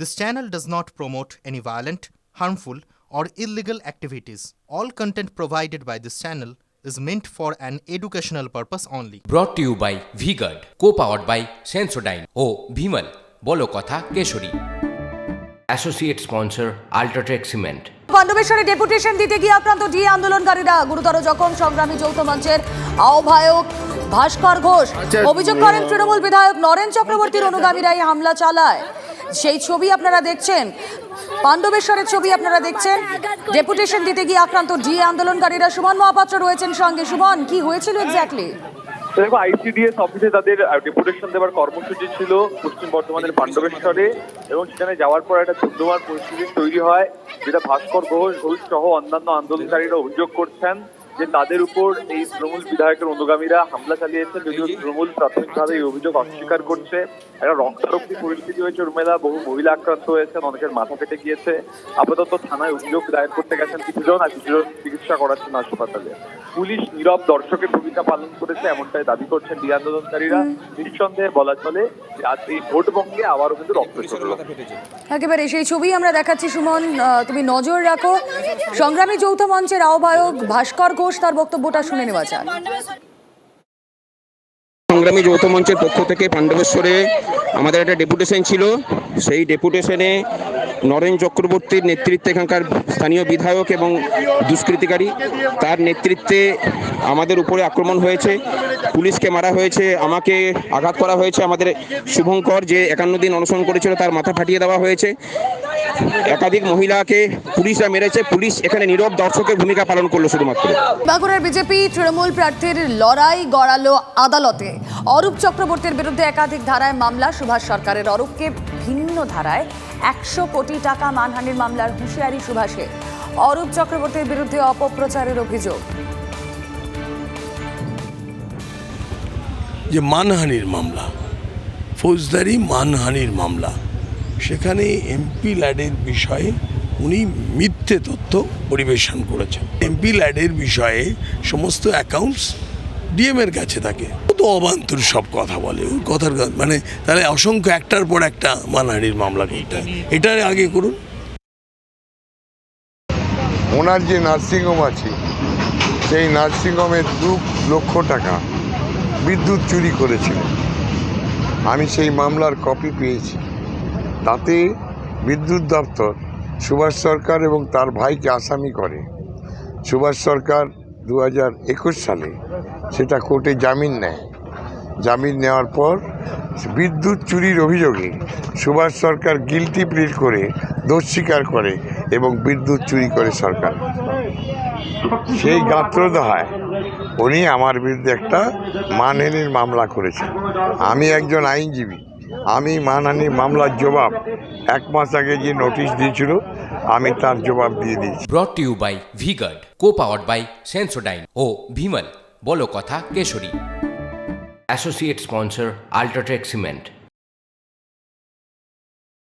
This channel does not promote any violent, harmful, or illegal activities. All content provided by this channel is meant for an educational purpose only. To you by VGuard co powered by Sensodyne ও ভিমল বলো কথা Kesari associate sponsor UltraTech cement পাণ্ডবেশ্বরে deputation দিতে গিয়ে আক্রান্ত D আন্দোলনকারীরা গুরুতর জখম সংগ্রামী যৌথ মঞ্চের আহ্বায়ক ভাস্কর ঘোষ। অভিযোগ করেন তৃণমূল বিধায়ক নরেন চক্রবর্তীর অনুগামীরা এই হামলা চালায়। সেই ছবি আপনারা দেখছেন? পাণ্ডবেশ্বরের ছবি আপনারা দেখছেন? ডেপুটেশন দিতে গিয়ে আক্রান্ত ডি আন্দোলনকারীরা সুমন মহাপাত্র রয়েছেন সঙ্গে। সুমন, কি হয়েছিল এক্স্যাক্টলি দেখো আইসিডিএস অফিসে তাদের ডেপুটেশন দেওয়ার কর্মসূচি ছিল পশ্চিম বর্ধমানের পাণ্ডবেশ্বরে এবং সেখানে যাওয়ার পর একটা ধুমধুমার পরিস্থিতি তৈরি হয়, যেটা ভাস্কর ঘোষ ঘোষ সহ অন্যান্য আন্দোলনকারীরা অভিযোগ করছেন। যে তাদের উপর এই তৃণমূল বিধায়কের অনুগামীরা হামলা চালিয়েছে যদিও তৃণমূল প্রাথমিকভাবে এই অভিযোগ অস্বীকার করছে। একটা রক্তারক্তি পরিস্থিতি হয়েছে উর্মেলা বহু মহিলা আক্রান্ত হয়েছেন অনেকের মাথা ফেটে গিয়েছে। আপাতত থানায় অভিযোগ দায়ের করতে গেছেন কিছুজন আর কিছুজন চিকিৎসা করাচ্ছেন হাসপাতালে। পুলিশ নীরব দর্শকের ভূমিকা পালন করেছে এমনটাই দাবি করছেন ডি আন্দোলনকারীরা। নিঃসন্দেহে বলা চলে যে আজ এই ভোট বঙ্গে আবারও কিন্তু রক্ত একেবারে সেই ছবি আমরা দেখাচ্ছি সুমন আহ, তুমি নজর রাখো। সংগ্রামী যৌথ মঞ্চের আহ্বায়ক ভাস্কর ঘোষ তার বক্তব্যটা শুনে নেওয়া যাক। সংগ্রামী যৌথ মঞ্চের পক্ষ থেকে পাণ্ডবেশ্বরে আমাদের একটা ডেপুটেশন ছিল। সেই ডেপুটেশনে নরেন চক্রবর্তীর নেতৃত্বে এখানকার স্থানীয় বিধায়ক এবং দুষ্কৃতিকারী, তার নেতৃত্বে আমাদের উপরে আক্রমণ হয়েছে, পুলিশকে মারা হয়েছে, আমাকে আঘাত করা হয়েছে, আমাদের শুভঙ্কর যে একান্ন দিন অনশন করেছিল তার মাথা ফাটিয়ে দেওয়া হয়েছে। একাধিক মহিলাকে পুলিশরা মেরেছে, পুলিশ এখানে নীরব দর্শকের ভূমিকা পালন করল শুধুমাত্র। বাঁকুড়ার বিজেপি তৃণমূল প্রার্থীর লড়াই গড়ালো আদালতে। অরূপ চক্রবর্তীর বিরুদ্ধে একাধিক ধারায় মামলা, সুভাষ সরকারের অরূপকে ভিন্ন ধারায় একশো কোটি টাকা মানহানির মামলার হুঁশিয়ারি সুভাষে। অরূপ চক্রবর্তীর বিরুদ্ধে অপপ্রচারের অভিযোগ। যে মানহানির মামলা, ফৌজদারি মানহানির মামলা, সেখানে এমপি ল্যাডের বিষয়ে উনি মিথ্যে তথ্য পরিবেশন করেছেন। এমপি ল্যাডের বিষয়ে সমস্ত অ্যাকাউন্টস ডিএমের কাছে থাকে। ও তো অবান্তর সব কথা বলে। ওই কথার মানে তাহলে অসংখ্য একটার পর একটা মানহানির মামলা করতে এটার আগে করুন। ওনার যে নার্সিংহোম আছে সেই নার্সিংহোমে দু লক্ষ টাকা বিদ্যুৎ চুরি করেছিল। আমি সেই মামলার কপি পেয়েছি। তাতে বিদ্যুৎ দপ্তর সুভাষ সরকার এবং তার ভাইকে আসামি করে। সুভাষ সরকার দু হাজার একুশ সালে সেটা কোর্টে জামিন নেয়। জামিন নেওয়ার পর বিদ্যুৎ চুরির অভিযোগে সুভাষ সরকার গিলটি প্লিট করে দোষ স্বীকার করে এবং বিদ্যুৎ চুরি করে সরকার। সেই গাত্রদাহায় উনি আমার বিরুদ্ধে একটা মানহানির মামলা করেছেন। আমি একজন আইনজীবী। আমি মানানি মামলার জবাব এক মাস আগে যে নোটিশ দিয়েছিল, আমি তার জবাব দিয়ে দিয়েছি। Brought you by Vguard co powered by Sensodyne ও ভিমল বলো কথা Kesari. Associate sponsor UltraTech cement